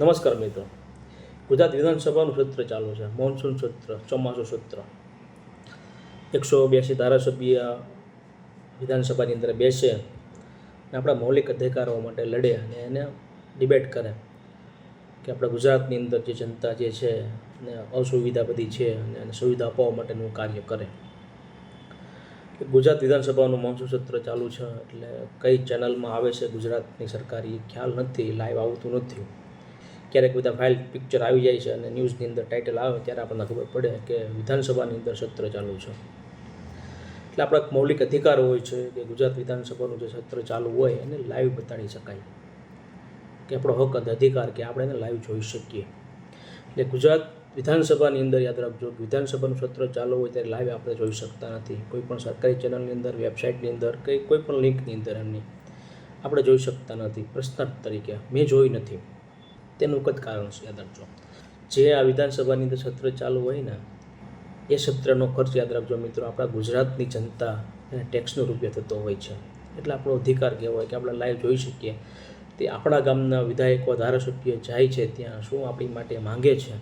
નમસ્કાર મિત્રો. ગુજરાત વિધાનસભાનું સત્ર ચાલુ છે. મોન્સૂન સત્ર, ચોમાસું સત્ર. એકસો બ્યાસી ધારાસભ્ય વિધાનસભાની અંદર બેસે અને આપણા મૌલિક અધિકારો માટે લડે અને એને ડિબેટ કરે કે આપણા ગુજરાતની અંદર જે જનતા જે છે એને અસુવિધા બધી છે અને એને સુવિધા અપાવવા માટેનું કાર્ય કરે. ગુજરાત વિધાનસભાનું મોન્સૂન સત્ર ચાલુ છે એટલે કઈ ચેનલમાં આવે છે ગુજરાતની સરકારી ખ્યાલ નથી લાઈવ આવતું નથી. ક્યારેક બધા ફાઇલ પિક્ચર આવી જાય છે અને ન્યૂઝની અંદર ટાઇટલ આવે ત્યારે આપણને ખબર પડે કે વિધાનસભાની અંદર સત્ર ચાલુ છે. એટલે આપણા મૌલિક અધિકાર હોય છે કે ગુજરાત વિધાનસભાનું જે સત્ર ચાલુ હોય એને લાઈવ બતાડી શકાય. કે આપણો હક અધિકાર કે આપણે એને લાઈવ જોઈ શકીએ. એટલે ગુજરાત વિધાનસભાની અંદર યાદ રાખજો વિધાનસભાનું સત્ર ચાલુ હોય ત્યારે લાઈવ આપણે જોઈ શકતા નથી. કોઈ પણ સરકારી ચેનલની અંદર વેબસાઇટની અંદર કે કોઈ પણ લિંકની અંદર એમની આપણે જોઈ શકતા નથી. પ્રશ્નાર્થ તરીકે. મેં જોઈ નથી. તેનું જ કારણ છે, યાદ રાખજો. જે આ વિધાનસભાની અંદર સત્ર ચાલુ હોય ને, એ સત્રનો ખર્ચ યાદ રાખજો મિત્રો. આપણા ગુજરાતની જનતા એને ટેક્સનો રૂપિયા થતો હોય છે. એટલે આપણો અધિકાર કહેવાય કે આપણે લાઈવ જોઈ શકીએ. તે આપણા ગામના વિધાયકો, ધારાસભ્ય જાય છે ત્યાં, શું આપણી માટે માંગે છે,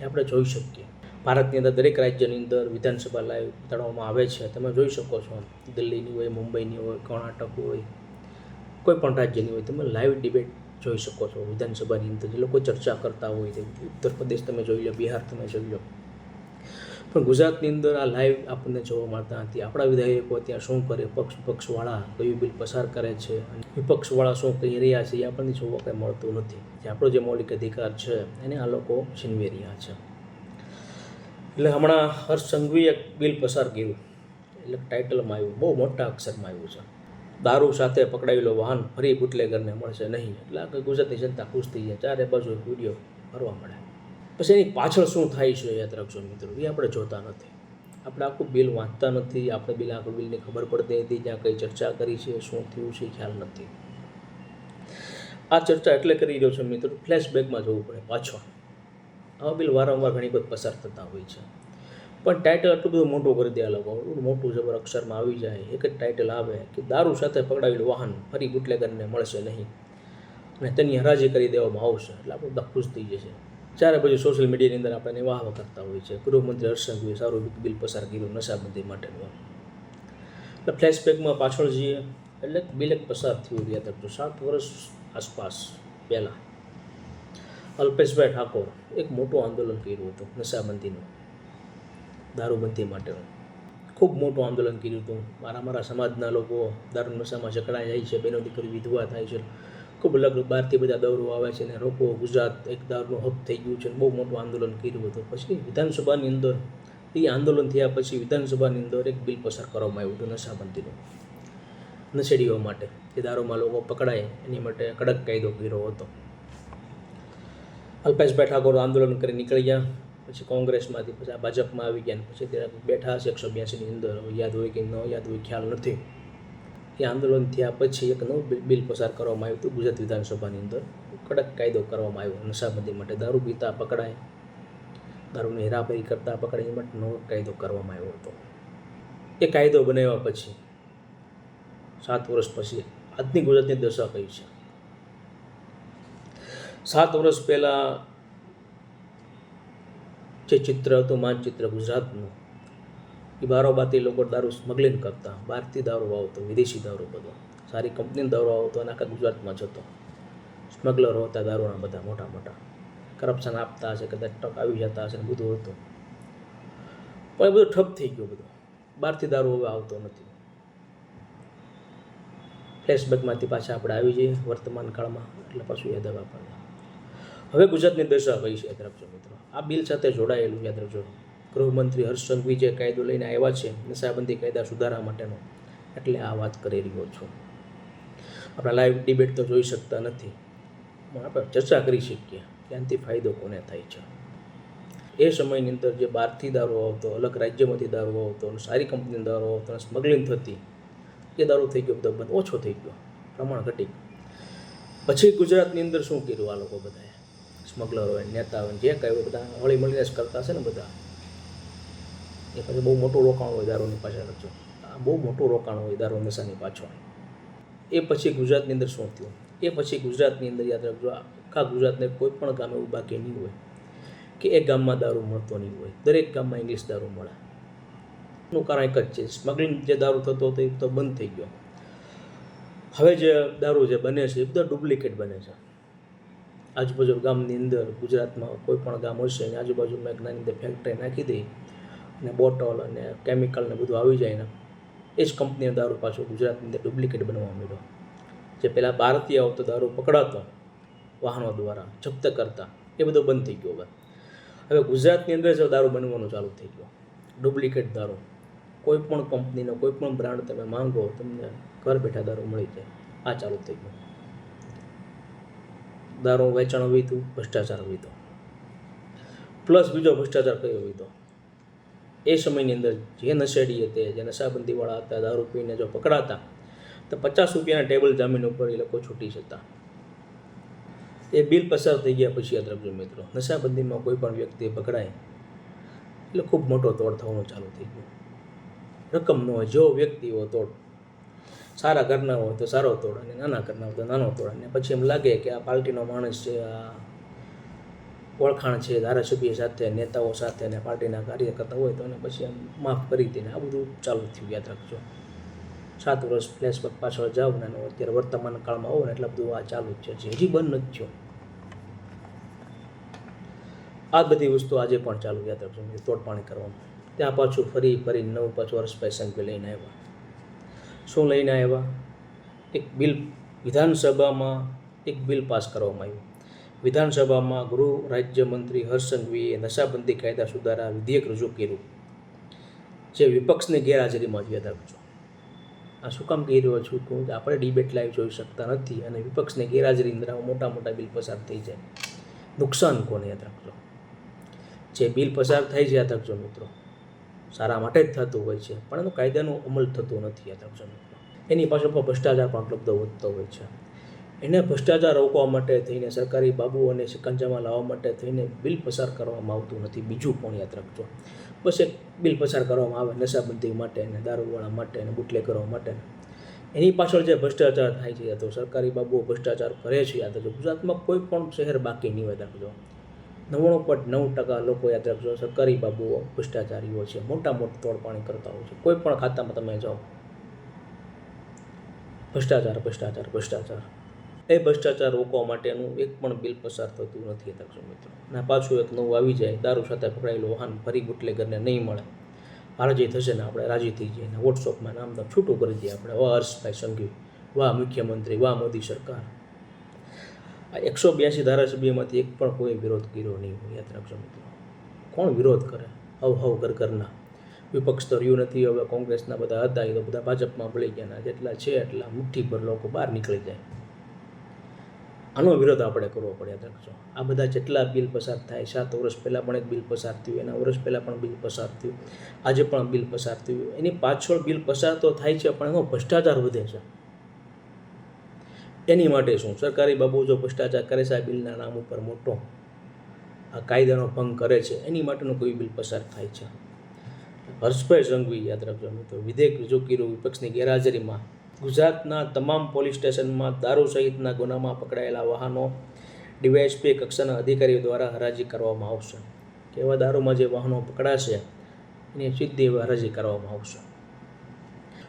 એ આપણે જોઈ શકીએ. ભારતની અંદર દરેક રાજ્યની અંદર વિધાનસભા લાઈવ તાળવામાં આવે છે. તમે જોઈ શકો છો, દિલ્હીની હોય, મુંબઈની હોય, કર્ણાટક હોય, કોઈ પણ રાજ્યની હોય, તમે લાઈવ ડિબેટ જોઈ શકો છો, વિધાનસભાની અંદર જે લોકો ચર્ચા કરતા હોય તે ઉત્તર પ્રદેશ તમે જોઈ લો, બિહાર તમે જોઈ લો. પણ ગુજરાતની અંદર આ લાઈવ આપણને જોવા મળતા નથી. આપણા વિધાયકો ત્યાં શું કરે, પક્ષ પક્ષવાળા કયું બિલ પસાર કરે છે અને વિપક્ષવાળા શું કહી રહ્યા છે એ આપણને જોવા કંઈ મળતું નથી. જે આપણો જે મૌલિક અધિકાર છે એને આ લોકો છીનવી રહ્યા છે. એટલે હમણાં હર્ષ સંઘવીએ બિલ પસાર કર્યું. એટલે ટાઇટલમાં આવ્યું, બહુ મોટા અક્ષરમાં આવ્યું છે. દારૂ સાથે પકડાયેલો વાહન ફરી બુટલેગરને મળશે નહીં. એટલે આ ગુજરાતની જનતા ખુશ થઈ જાય. ચારે બાજુ વીડિયો ફરવા મળે. પછી એની પાછળ શું થાય છે યાદ રાખજો મિત્રો. એ આપણે જોતા નથી. આપણે આખું બિલ વાંચતા નથી. આપણે બિલ આખું બિલની ખબર પડતી નથી. જ્યાં કઈ ચર્ચા કરી છે, શું થયું છે ખ્યાલ નથી. આ ચર્ચા એટલે કરી રહ્યો છું મિત્રો. ફ્લેશબેકમાં જવું પડે પાછો આવા બિલ વારંવાર ઘણી વખત પસાર થતા હોય છે. પણ ટાઇટલ આટલું બધું મોટું કરી દે આ લોકો. મોટું જબર અક્ષરમાં આવી જાય, એક જ ટાઇટલ આવે કે દારૂ સાથે પકડાવેલું વાહન ફરી બુટલેગરને મળશે નહીં. અને તેની હરાજી કરી દેવામાં આવશે, એટલે આપણે બધા ખુશ થઈ જશે. ચારે પછી સોશિયલ મીડિયાની અંદર આપણે વાહ કરતા હોય છે. ગૃહમંત્રી હર્ષ સંઘવીએ સારું બિલ પસાર કર્યું નશાબંધી માટેનું એટલે ફ્લેશબેકમાં પાછળ જઈએ, એટલે બિલ પસાર થયું યાદ રાખજો સાત વર્ષ આસપાસ પહેલાં. અલ્પેશભાઈ ઠાકોર એક મોટું આંદોલન કર્યું હતું નશાબંધીનું. દારૂબંધી માટેનું. ખૂબ મોટું આંદોલન કર્યું હતું. મારા મારા સમાજના લોકો દારૂ નશામાં જકડાઈ જાય છે, બેનો દીકરી વિધવા થાય છે. ખૂબ અલગ બહારથી બધા દৌરો આવે છે અને રોકો ગુજરાત એક દારૂનું હબ થઈ ગયું છે બહુ મોટું આંદોલન કર્યું હતું. પછી વિધાનસભાની અંદર, એ આંદોલન થયા પછી વિધાનસભાની અંદર એક બિલ પસાર કરવામાં આવ્યું હતું નશાબંધીનું. નશેડીઓ માટે, કે દારૂમાં લોકો પકડાય, એની માટે કડક કાયદો કર્યો હતો. અલ્પેશભાઈ ઠાકોર આંદોલન કરી નીકળી ગયા પછી કોંગ્રેસમાંથી પછી આ ભાજપમાં આવી ગયા પછી ત્યાં બેઠા હશે એકસો બ્યાસીની અંદર. યાદ હોય કે ન યાદ હોય, ખ્યાલ નથી. એ આંદોલન થયા પછી એક નવું બિલ- બિલ પસાર કરવામાં આવ્યું હતું ગુજરાત વિધાનસભાની અંદર. કડક કાયદો કરવામાં આવ્યો. નશાબંધી માટે દારૂ પીતા પકડાય, દારૂની હેરાફેરી કરતા પકડાય, એ માટે નવો કાયદો કરવામાં આવ્યો હતો. એ કાયદો બનાવ્યા પછી સાત વર્ષ પછી આજની ગુજરાતની દશા કઈ છે? સાત વર્ષ પહેલાં જે ચિત્ર હતું માનચિત્ર ગુજરાતનું, એ બારોબાતી લોકો દારૂ સ્મગલિંગ કરતા. બહારથી દારૂ આવતો વિદેશી દારૂ બધો. સારી કંપનીનો દારૂ આવતો, અને આખા ગુજરાતમાં જતો. સ્મગલરો હતા દારૂના બધા, મોટા મોટા. કરપ્શન આપતા હશે, કદાચ ટક આવી જતા હશે, ને બધું હતું. પણ એ બધું ઠપ થઈ ગયું બધું. બહારથી દારૂ હવે આવતો નથી. ફ્લેશબેકમાંથી પાછા આપણે આવી જઈએ વર્તમાન કાળમાં, એટલે પાછું યાદ આવે આપણને. હવે ગુજરાતની દશા કઈ છે તરફ મિત્રો. આ બિલ સાથે જોડાયેલું યાદ રાખજો. ગૃહમંત્રી હર્ષ સંઘવી જે કાયદો લઈને આવ્યા છે નશાબંધી કાયદા સુધારા માટેનો. એટલે આ વાત કરી રહ્યો છું. આપણે લાઈવ ડિબેટ તો જોઈ શકતા નથી. પણ આપણે ચર્ચા કરી શકીએ ત્યાંથી ફાયદો કોને થાય છે. એ સમયની અંદર જે બહારથી દારૂ આવતો, અલગ રાજ્યમાંથી દારૂ આવતો સારી કંપનીનો દારૂ આવતો, અને સ્મગલિંગ થતી, એ દારૂ થઈ ગયો, બધો ઓછો થઈ ગયો. પ્રમાણ ઘટી પછી ગુજરાતની અંદર શું કર્યું આ લોકો બધાએ? સ્મગલર હોય, નેતા હોય, જે કંઈ હોય, બધા હળી મળીને જ કરતા હશે ને બધા. એ પછી બહુ મોટું રોકાણ હોય દારૂની પાછળ રચો આ બહુ મોટું રોકાણ હોય દારૂ નશાની પાછળ. એ પછી ગુજરાતની અંદર શું થયું? એ પછી ગુજરાતની અંદર યાદ રાખજો, આખા ગુજરાતને કોઈ પણ ગામ એવું બાકી નહીં હોય કે એ ગામમાં દારૂ મળતો નહીં હોય. દરેક ગામમાં ઇંગ્લિશ દારૂ મળે. એનું કારણ એક જ છે. સ્મગલિંગ જે દારૂ થતો હતો એ તો બંધ થઈ ગયો. હવે જે દારૂ જે બને છે એ બધા ડુપ્લિકેટ બને છે. આજુબાજુ ગામની અંદર ગુજરાતમાં કોઈ પણ ગામ હશે એની આજુબાજુમાં એક નાની અંદર ફેક્ટરી નાખી દઈ અને બોટલ અને કેમિકલ ને બધું આવી જાય ને, એ જ કંપનીનો દારૂ પાછો ગુજરાતની અંદર ડુપ્લિકેટ બનવા માંડ્યો. જે પહેલાં ભારતીય આવતો દારૂ પકડાતો વાહનો દ્વારા, જપ્ત કરતા, એ બધો બંધ થઈ ગયો હવે. હવે ગુજરાતની અંદર જો દારૂ બનવાનું ચાલુ થઈ ગયો. ડુપ્લિકેટ દારૂ. કોઈ પણ કંપનીનો કોઈ પણ બ્રાન્ડ તમે માંગો, તમને ઘર બેઠા દારૂ મળી જાય. આ ચાલુ થઈ ગયું. દારૂ વેચાણ વીતું, ભ્રષ્ટાચાર વીતો. પ્લસ બીજો ભ્રષ્ટાચાર કયો વીતો? એ સમયની અંદર જે નશેડી હતી જે નશાબંધીવાળા હતા, દારૂ પીને જો પકડાતા, તો પચાસ રૂપિયાના ટેબલ જામીન ઉપર એ લોકો છૂટી જતા. એ બિલ પસાર થઈ ગયા પછી યાદ રાખજો મિત્રો, નશાબંધીમાં કોઈ પણ વ્યક્તિ પકડાય, એટલે ખૂબ મોટો તોડ થવાનું ચાલુ થઈ ગયો. રકમ ન હોય જેવો વ્યક્તિ હોય તોડ સારા ઘરના હોય તો સારો તોડ અને નાના ઘરના હોય તો નાનો તોડ. અને પછી એમ લાગે કે આ પાર્ટીનો માણસ છે, આ ઓળખાણ છે, ધારાસભ્ય સાથે, નેતાઓ સાથે અને પાર્ટીના કાર્યકર્તા હોય તો એને પછી એમ માફ કરી દઈને આ બધું ચાલુ થયું, યાદ રાખજો. સાત વર્ષ ફ્લેશબેક પાછળ જાઓ ને અત્યારે વર્તમાન કાળમાં આવો ને એટલે બધું આ ચાલુ જ છે. હજી બંધ નથી થયો. આ બધી વસ્તુ આજે પણ ચાલુ, યાદ રાખજો તોડપાણી કરવામાં. ત્યાં પાછું ફરી ફરી નવ પાછું વર્ષ સંઘવી લઈને આવ્યા. શું લઈને આવ્યા? એક બિલ વિધાનસભામાં એક બિલ પાસ કરવામાં આવ્યું. વિધાનસભામાં ગૃહ રાજ્યમંત્રી હર્ષ સંઘવીએ નશાબંધી કાયદા સુધારા વિધેયક રજૂ કર્યું, જે વિપક્ષની ગેરહાજરીમાં જ યાદ રાખજો આ શું કામ કહી રહ્યો છું કે આપણે ડિબેટ લાઈવ જોઈ શકતા નથી અને વિપક્ષની ગેરહાજરી અંદર મોટા મોટા બિલ પસાર થઈ જાય. નુકસાન કોને યાદ રાખજો? જે બિલ પસાર થાય છે, યાદ રાખજો મિત્રો. સારા માટે જ થતું હોય છે, પણ એનો કાયદાનો અમલ થતો નથી આ રાખજો એની પાછળ પણ ભ્રષ્ટાચાર પણ આટલો બધો વધતો હોય છે. એને ભ્રષ્ટાચાર રોકવા માટે થઈને સરકારી બાબુઓને શિકંજામાં લાવવા માટે થઈને બિલ પસાર કરવામાં આવતું નથી. બીજું પણ યાદ રાખજો? બસ એક બિલ પસાર કરવામાં આવે, નશાબંધી માટે અને દારૂવાળા માટે અને બુટલે કરવા માટે એની પાછળ જે ભ્રષ્ટાચાર થાય છે, યા તો સરકારી બાબુઓ ભ્રષ્ટાચાર કરે છે યાદ રાખજો ગુજરાતમાં કોઈ પણ શહેર બાકી નહીં હોય રાખજો નવ્વાણું પોઈન્ટ નવ ટકા લોકો યાદ રાખજો સરકારી બાબુઓ ભ્રષ્ટાચારીઓ છે. મોટા મોટા તોડપાણી કરતા હોય છે. કોઈ પણ ખાતામાં તમે જાઓ. ભ્રષ્ટાચાર ભ્રષ્ટાચાર ભ્રષ્ટાચાર. એ ભ્રષ્ટાચાર રોકવા માટેનું એક પણ બિલ પસાર થતું નથી દક્ષો મિત્રો. અને પાછું એક નવું આવી જાય. દારૂ સાથે પકડાયેલું વાહન ફરી બુટલેગરને નહીં મળે. હારજી થશે ને આપણે, રાજી થઈ જઈએ ને. વોટ્સઅપમાં નામ છૂટું કરી દઈએ આપણે. વાહ, હર્ષભાઈ સંઘવી. વાહ, મુખ્યમંત્રી. વાહ, મોદી સરકાર. આ એકસો બ્યાસી ધારાસભ્યમાંથી એક પણ કોઈ વિરોધ કર્યો નહીં હોય મિત્રો કોણ વિરોધ કરે? હવ હવ ઘર ઘરના વિપક્ષ તો રહ્યું નથી, હવે કોંગ્રેસના બધા હતા, એ તો બધા ભાજપમાં ભળી ગયા જેટલા છે એટલા મુઠ્ઠી પર લોકો બહાર નીકળી જાય. આનો વિરોધ આપણે કરવો પડે યાદ આ બધા જેટલા બિલ પસાર થાય, સાત વર્ષ પહેલાં પણ એક બિલ પસાર થયું, એના વર્ષ પહેલાં પણ બિલ પસાર થયું, આજે પણ બિલ પસાર થયું. એની પાછળ બિલ પસાર તો થાય છે, પણ એનો ભ્રષ્ટાચાર વધે છે. એની માટે શું? સરકારી બાબુ જો ભ્રષ્ટાચાર કરે છે, આ બિલના નામ ઉપર મોટો આ કાયદાનો ભંગ કરે છે, એની માટેનું કોઈ બિલ પસાર થાય છે. હર્ષભાઈ સંઘવી, યાદ રાખજો મિત્રો, વિધેયક રજૂ કર્યું વિપક્ષની ગેરહાજરીમાં. ગુજરાતના તમામ પોલીસ સ્ટેશનમાં દારૂ સહિતના ગુનામાં પકડાયેલા વાહનો ડીવાયએસપી કક્ષાના અધિકારીઓ દ્વારા હરાજી કરવામાં આવશે. કેવા દારૂમાં જે વાહનો પકડાશે, એની સીધી હરાજી કરવામાં આવશે.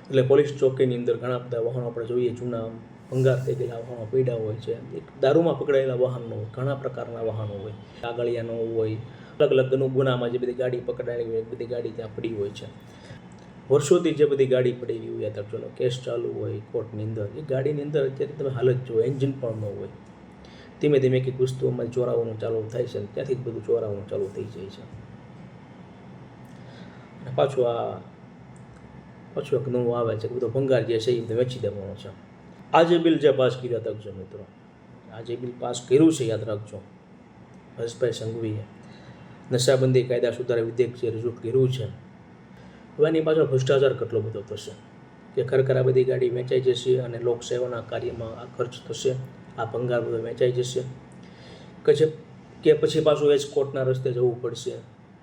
એટલે પોલીસ ચોકીની અંદર ઘણા બધા વાહનો આપણે જોઈએ, જૂના ભંગાર થઈ ગયેલા, વાહનો પડ્યા હોય છે. દારૂમાં પકડાયેલા વાહનો હોય ઘણા પ્રકારના વાહનો હોય. કાગળિયાનો હોય અલગ અલગ ગુનામાં જે બધી ગાડી પકડાયેલી હોય બધી ગાડી ત્યાં પડી હોય છે. વર્ષોથી જે બધી ગાડી પડેલી હોય યાદ રાખજો કેસ ચાલુ હોય, કોર્ટની અંદર, એ ગાડીની અંદર અત્યારે તમે હાલત જુઓ, એન્જિન પણ ન હોય. ધીમે ધીમે કંઈક વસ્તુઓમાં ચોરાવાનું ચાલુ થાય છે ત્યાંથી જ બધું ચોરાવાનું ચાલુ થઈ જાય છે. પાછું આ, પાછું એક નવું આવે છે બધો ભંગાર જે છે એ વેચી દેવાનો છે. આ જે બિલ જે પાસ કર્યા રાખજો મિત્રો. આ જે બિલ પાસ કર્યું છે, યાદ રાખજો. હર્ષભાઈ સંઘવીએ નશાબંધી કાયદા સુધારા વિધેયક જે રજૂ કર્યું છે. હવે એની પાછળ ભ્રષ્ટાચાર કેટલો બધો થશે? કે ખરેખર આ બધી ગાડી વેચાઈ જશે અને લોકસેવાના કાર્યમાં આ ખર્ચ થશે? આ ભંગાર બધો વેચાઈ જશે? કે છે કે પછી પાછું એ કોર્ટના રસ્તે જવું પડશે?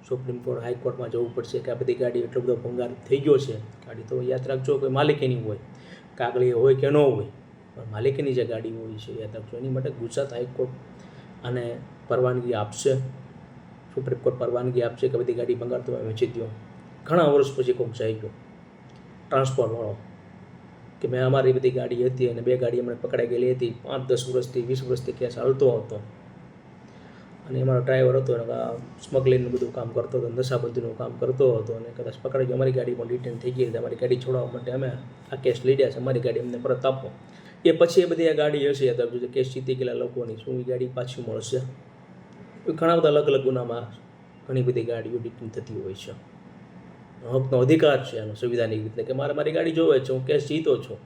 સુપ્રીમ કોર્ટ હાઈકોર્ટમાં જવું પડશે? કે આ બધી ગાડી એટલો બધો ભંગાર થઈ ગયો છે? ગાડી તો યાદ રાખજો, કોઈ માલિક એની હોય. કાગળી હોય કે ન હોય, પણ માલિકીની જે ગાડી હોય છે, યાદ રાખજો, એની માટે ગુજરાત હાઈકોર્ટ અને પરવાનગી આપશે. સુપ્રીમ કોર્ટ પરવાનગી આપશે કે બધી ગાડી બંગાળ તમે વેચી દો ઘણા વર્ષ પછી કોઈક જાય ગયો. ટ્રાન્સપોર્ટવાળો કે મેં અમારી બધી ગાડી હતી અને બે ગાડી અમને પકડાઈ ગયેલી હતી. પાંચ, દસ વર્ષથી, વીસ વર્ષથી કેસ હાલતો હતો. અને અમારો ડ્રાઈવર હતો એને સ્મગલિંગનું બધું કામ કરતો હતો, નશાબંધીનું કામ કરતો હતો અને કદાચ પકડાઈ ગયો. અમારી ગાડી પણ રિટર્ન થઈ ગઈ અમારી ગાડી છોડાવવા માટે અમે આ કેસ લઈ ગયા છે. અમારી ગાડી અમને પરત આપો. એ પછી એ બધી આ ગાડી હશે. યાદ રાખજો જે કેસ જીતી ગયેલા લોકોની. શું એ ગાડી પાછી મળશે? ઘણા બધા અલગ અલગ ગુનામાં ઘણી બધી ગાડીઓ રિટર્ન થતી હોય છે. હકનો અધિકાર છે એનો સંવિધાનિક રીતે કે મારે મારી ગાડી જોવે છે, હું કેસ જીતો છું.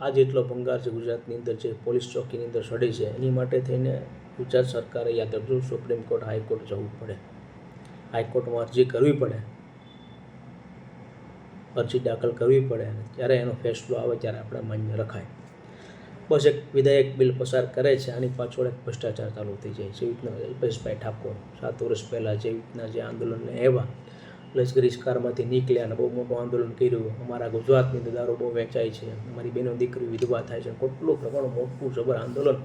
આ જેટલો ભંગાર છે ગુજરાતની અંદર જે પોલીસ ચોકીની અંદર સડી છે, એની માટે થઈને ગુજરાત સરકારે યાદ રાખજો સુપ્રીમ કોર્ટ હાઈકોર્ટ જવું પડે. હાઈકોર્ટમાં અરજી કરવી પડે. અરજી દાખલ કરવી પડે ત્યારે એનો ફેસલો આવે ત્યારે આપણે માન્ય રખાય. બસ એક વિધાયક બિલ પસાર કરે છે. આની પાછળ એક ભ્રષ્ટાચાર ચાલુ થઈ જાય છે. રીતના અલ્પેશભાઈ ઠાકોર સાત વર્ષ પહેલાં જેવી રીતના જે આંદોલનને આવ્યા, લશ્કરી શિકારમાંથી નીકળ્યા અને બહુ મોટું આંદોલન કર્યું. અમારા ગુજરાતની અંદર દારૂ બહુ વેચાય છે. અમારી બહેનો દીકરી વિધવા થાય છે. કેટલું પ્રમાણ મોટું જબર આંદોલન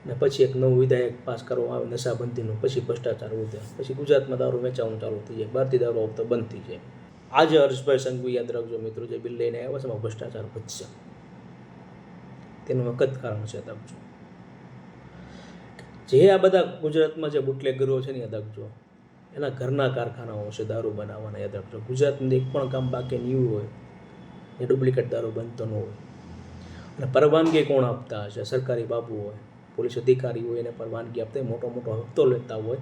અને પછી એક નવું વિધાયક પાસ કરવામાં આવે, નશાબંધીનું, પછી ભ્રષ્ટાચાર વધે, પછી ગુજરાતમાં દારૂ વેચાવાનું ચાલુ થઈ જાય, બહારથી દારૂ આવતો બંધ થઈ જાય. આજે હર્ષભાઈ સંઘવી યાદ રાખજો મિત્રો, જે બિલ લઈને આવ્યા છે, એમાં ભ્રષ્ટાચાર વધશે. તેનું વખત કારણ છે રાખજો. જે આ બધા ગુજરાતમાં જે બુટલેગરો છે ને, યાદ રાખજો. એના ઘરના કારખાનાઓ છે, દારૂ બનાવવાના, યાદ રાખજો. ગુજરાતનું એક પણ કામ બાકી નહીં હોય, એ ડુપ્લિકેટ દારૂ બનતો ન હોય. અને પરવાનગી કોણ આપતા હશે? સરકારી બાબુ હોય. પોલીસ અધિકારી હોય એને પરવાનગી આપતા મોટો મોટો હપ્તો લેતા હોય.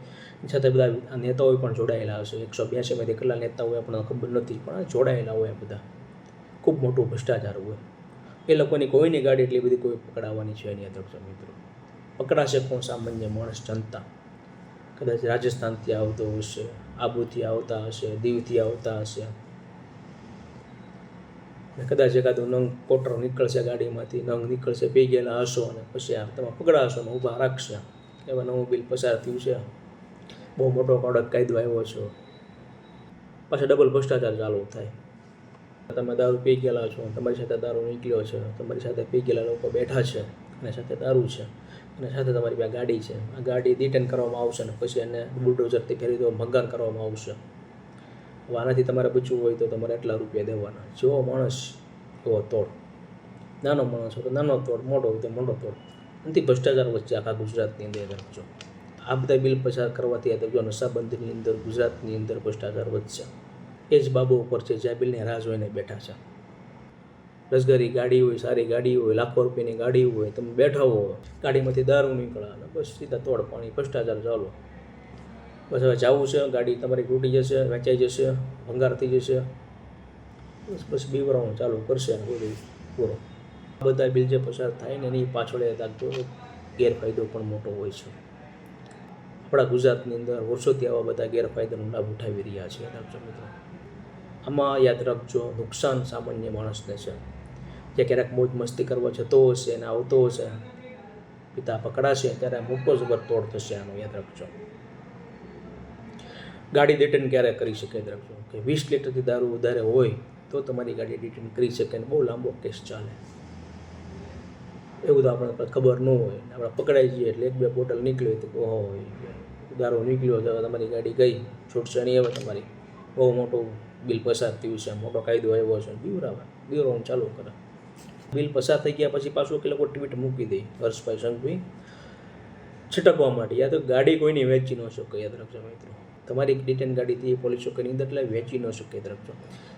છતાં બધા નેતાઓ પણ જોડાયેલા હશે. એકસો બ્યાસીમાંથી કેટલા હોય, આપણને ખબર નથી, પણ જોડાયેલા હોય બધા. ખૂબ મોટું ભ્રષ્ટાચાર હોય. એ લોકોની કોઈની ગાડી એટલી બધી કોઈ પકડાવવાની છે એની યાદ મિત્રો. પકડાશે કોણ? સામાન્ય માણસ, જનતા. કદાચ રાજસ્થાનથી આવતો હશે, આબુથી આવતા હશે, દીવથી આવતા હશે. કદાચ એકાદો નંગ કોટરો નીકળશે ગાડીમાંથી, નંગ નીકળશે પી હશો અને પછી આ તમે પકડાશો ને ઊભા રાખશે એવા નવું બિલ પસાર થયું છે. બહુ મોટો કડક કાયદો આવ્યો છે. પાછા ડબલ ભ્રષ્ટાચાર ચાલુ થાય. તમે દારૂ પી ગયેલા છો, તમારી સાથે દારૂ નીકળ્યો છે, તમારી સાથે પી ગયેલા લોકો બેઠા છે અને સાથે દારૂ છે અને સાથે તમારી પાસે ગાડી છે. આ ગાડી રિટર્ન કરવામાં આવશે અને પછી એને બુલડોઝરથી ફેરી દો, ભંગાર કરવામાં આવશે. હવે આનાથી તમારે બચવું હોય તો તમારે એટલા રૂપિયા દેવાના. જેવો માણસ એવો તોડ. નાનો માણસ હોય તો નાનો તોડ, મોટો હોય તો મોટો તોડ. નથી ભ્રષ્ટાચાર વચ્ચે આખા ગુજરાતની અંદર રાખજો. આ બધા બિલ પસાર કરવાથી આ જો નશાબંધીની અંદર, ગુજરાતની અંદર ભ્રષ્ટાચાર વધશે. એ જ બાબુ ઉપર છે, જ્યાં બિલને રાહ જોઈને બેઠા છે. લશ્કરી ગાડી હોય, સારી ગાડી હોય, લાખો રૂપિયાની ગાડી હોય, તમે બેઠા હો, ગાડીમાંથી દારૂ નીકળે અને બસ સીધા તોડ પાણી, ભ્રષ્ટાચાર ચાલો. બસ હવે જવું છે, ગાડી તમારી તૂટી જશે, વેચાઈ જશે, ભંગાર થઈ જશે. બસ બસ બીવરાવું ચાલુ, કરશે ને બધું, પૂરો. આ બધા બિલ જે પસાર થાય ને એની પાછળ એ ગેરફાયદો પણ મોટો હોય છે. આપણા ગુજરાતની અંદર વર્ષોથી આવા બધા ગેરફાયદાનો લાભ ઉઠાવી રહ્યા છે રાખજો મિત્રો. આમાં યાદ રાખજો, નુકસાન સામાન્ય માણસને છે. જે ક્યારેક મોજ મસ્તી કરવા જતો હશે અને આવતો હશે, પિતા પકડાશે, ત્યારે મોટો જબર તોડ થશે આનો, યાદ રાખજો. ગાડી રિટર્ન ક્યારે કરી શકે રાખજો કે વીસ લીટરથી દારૂ વધારે હોય તો તમારી ગાડી રિટર્ન કરી શકે અને બહુ લાંબો કેસ ચાલે. એવું તો આપણે ખબર ન હોય. આપણે પકડાઈ જઈએ એટલે એક બે બોટલ નીકળી હોય તો ઓહો દારૂ નીકળ્યો તો તમારી ગાડી ગઈ. છૂટશે નહીં હવે તમારી. બહુ મોટું બિલ પસાર થયું છે, મોટો કાયદો આવ્યો છે. બીવરાવે. બીવરાવું ચાલુ કરે. બિલ પસાર થઈ ગયા પછી પાછું કે લોકો ટ્વીટ મૂકી દે, હર્ષભાઈ સંઘવી. છટકવા માટે. યા તો ગાડી કોઈની વેચી ન શકો, યાદ રાખજો મિત્રો. તમારી રિટર્ન ગાડીથી પોલીસ ચોકીની અંદર એટલે વેચી ન શકે રાખજો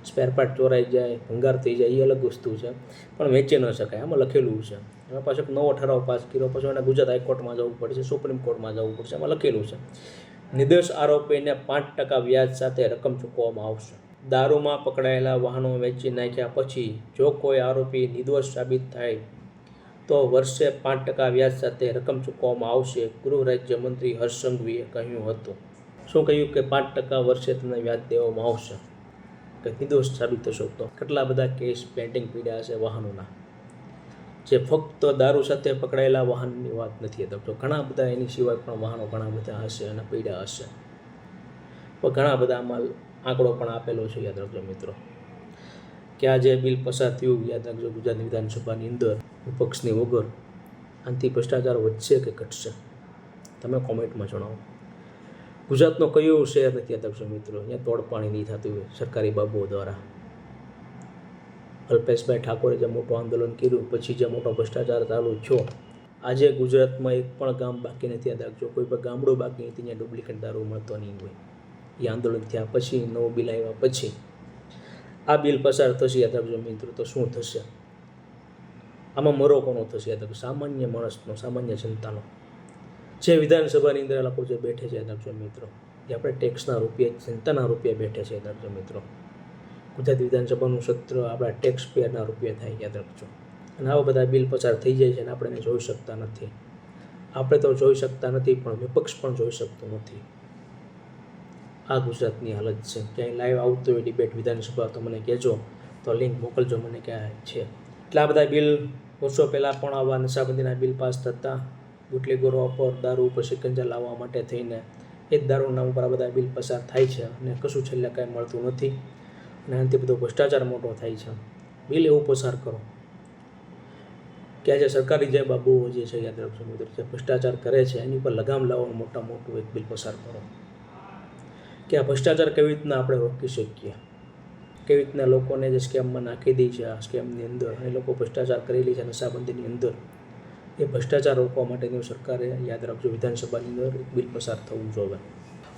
સ્પેર પાર્ટ ચોરાઈ જાય, ભંગાર થઈ જાય એ અલગ વસ્તુ છે. પણ વેચી ન શકાય, આમાં લખેલું છે. એમાં પાછો નવો ઠરાવ પાસ કર્યો, પછી એને ગુજરાત હાઈકોર્ટમાં જવું પડશે, સુપ્રીમ કોર્ટમાં જવું પડશે એમાં લખેલું છે. નિર્દોષ આરોપીને પાંચ ટકા વ્યાજ સાથે રકમ ચૂકવવામાં આવશે. દારૂમાં પકડાયેલા વાહનો વેચી નાખ્યા પછી જો કોઈ આરોપી નિર્દોષ સાબિત થાય, તો વર્ષે પાંચ ટકા વ્યાજ સાથે રકમ ચૂકવવામાં આવશે, ગૃહ રાજ્યમંત્રી હર્ષ સંઘવીએ કહ્યું હતું. શું કહ્યું કે પાંચ ટકા વર્ષે તમને વ્યાજ દેવામાં આવશે? કે નિર્દોષ સાબિત થશો તો. કેટલા બધા કેસ પેન્ડિંગ પીડ્યા છે વાહનોના? જે ફક્ત દારૂ સાથે પકડાયેલા વાહનની વાત નથી તો ઘણા બધા એની સિવાય પણ વાહનો ઘણા બધા હશે અને પીડ્યા હશે. પણ ઘણા બધા આમાં આંકડો પણ આપેલો છે યાદ રાખજો મિત્રો. કે આ જે બિલ પસાર થયું, યાદ રાખજો ગુજરાત વિધાનસભાની અંદર, વિપક્ષની વગર. આનાથી ભ્રષ્ટાચાર વધશે કે ઘટશે? તમે કોમેન્ટમાં જણાવો. ગુજરાતનો કયો શહેર નથી અધ્યક્ષ મિત્રો? અહીંયા તોડપાણી નહીં થતું હોય, સરકારી બાબુઓ દ્વારા. અલ્પેશભાઈ ઠાકોરે જે મોટું આંદોલન કર્યું, પછી જે મોટો ભ્રષ્ટાચાર ચાલુ થયો, આજે ગુજરાતમાં એક પણ ગામ બાકી નથી યાદ કોઈ પણ ગામડું બાકી નથી ત્યાં ડુપ્લિકેટ દારૂ મળતો નહીં હોય. એ આંદોલન થયા પછી નવું બિલ આવ્યા પછી, આ બિલ પસાર થશે યાદ રાખજો મિત્રો, તો શું થશે? આમાં મરો કોનો થશે યાદ સામાન્ય માણસનો, સામાન્ય જનતાનો. જે વિધાનસભાની અંદર આ લોકો જે બેઠે છે યાદ મિત્રો, જે આપણે ટેક્સના રૂપિયા જનતાના રૂપિયા બેઠે છે યાદ મિત્રો. ગુજરાત વિધાનસભાનું સત્ર આપણા ટેક્સ પેયરના રૂપિયા થાય, યાદ રાખજો. અને આવા બધા બિલ પસાર થઈ જાય છે અને આપણે એને જોઈ શકતા નથી. આપણે તો જોઈ શકતા નથી, પણ વિપક્ષ પણ જોઈ શકતો નથી. આ ગુજરાતની હાલત છે. ક્યાંય લાઈવ આવતું હોય ડિબેટ વિધાનસભા, તો મને કહેજો. તો લિંક મોકલજો, મને ક્યાં છે. એટલા બધા બિલ વર્ષો પહેલાં પણ આવા નશાબંધીના બિલ પાસ થતા બુટલેગરો પર દારૂ ઉપર શિકંજા લાવવા માટે થઈને એ જ દારૂના ઉપર આ બધા બિલ પસાર થાય છે અને કશું છેલ્લે કાંઈ મળતું નથી અને આનાથી બધો ભ્રષ્ટાચાર મોટો થાય છે. બિલ એવું પસાર કરો. કે આજે સરકારી જે બાબુઓ જે છે, યાદ રાખજો મિત્રો, જે ભ્રષ્ટાચાર કરે છે, એની ઉપર લગામ લાવવાનું મોટા મોટું એક બિલ પસાર કરો. કે આ ભ્રષ્ટાચાર કેવી રીતના આપણે રોકી શકીએ? કેવી રીતના લોકોને જે સ્કેમમાં નાખી દે છે, આ સ્કેમની અંદર એ લોકો ભ્રષ્ટાચાર કરેલી છે, નશાબંધીની અંદર એ ભ્રષ્ટાચાર રોકવા માટેની સરકારે યાદ રાખજો, વિધાનસભાની અંદર એક બિલ પસાર થવું જોઈએ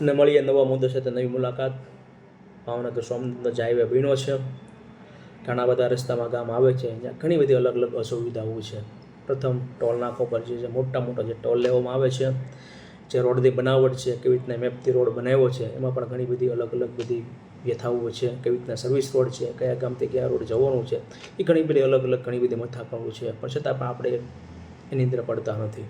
અને મળીએ નવા મુદ્દા સાથે નવી મુલાકાત. ભાવનગર સોમનાથ હાઈવે ભીણો છે. ઘણા બધા રસ્તામાં ગામ આવે છે. જ્યાં ઘણી બધી અલગ અલગ અસુવિધાઓ છે. પ્રથમ ટોલ નાકો પર જે મોટા મોટા જે ટોલ લેવામાં આવે છે, જે રોડની બનાવટ છે, કેવી રીતના મેપથી રોડ બનાવ્યો છે, એમાં પણ ઘણી બધી અલગ અલગ બધી વ્યથાઓ છે, કેવી રીતના સર્વિસ રોડ છે, કયા ગામથી કયા રોડ જવાનું છે, એ ઘણી બધી અલગ અલગ ઘણી બધી મથાપણું છે. પણ છતાં પણ આપણે એની અંદર પડતા નથી.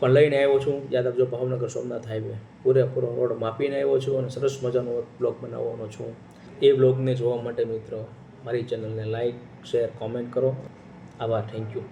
પણ લઈને આવ્યો છું, યાદ જો ભાવનગર સોમનાથ હાઈવે. પૂરેપૂરો રોડ માપીને આવ્યો છું અને સરસ મજાનો બ્લોગ બનાવવાનો છું. એ બ્લોગને જોવા માટે મિત્રો, મારી ચેનલને લાઈક, શેર, કોમેન્ટ કરો. આભાર, થેન્ક યુ.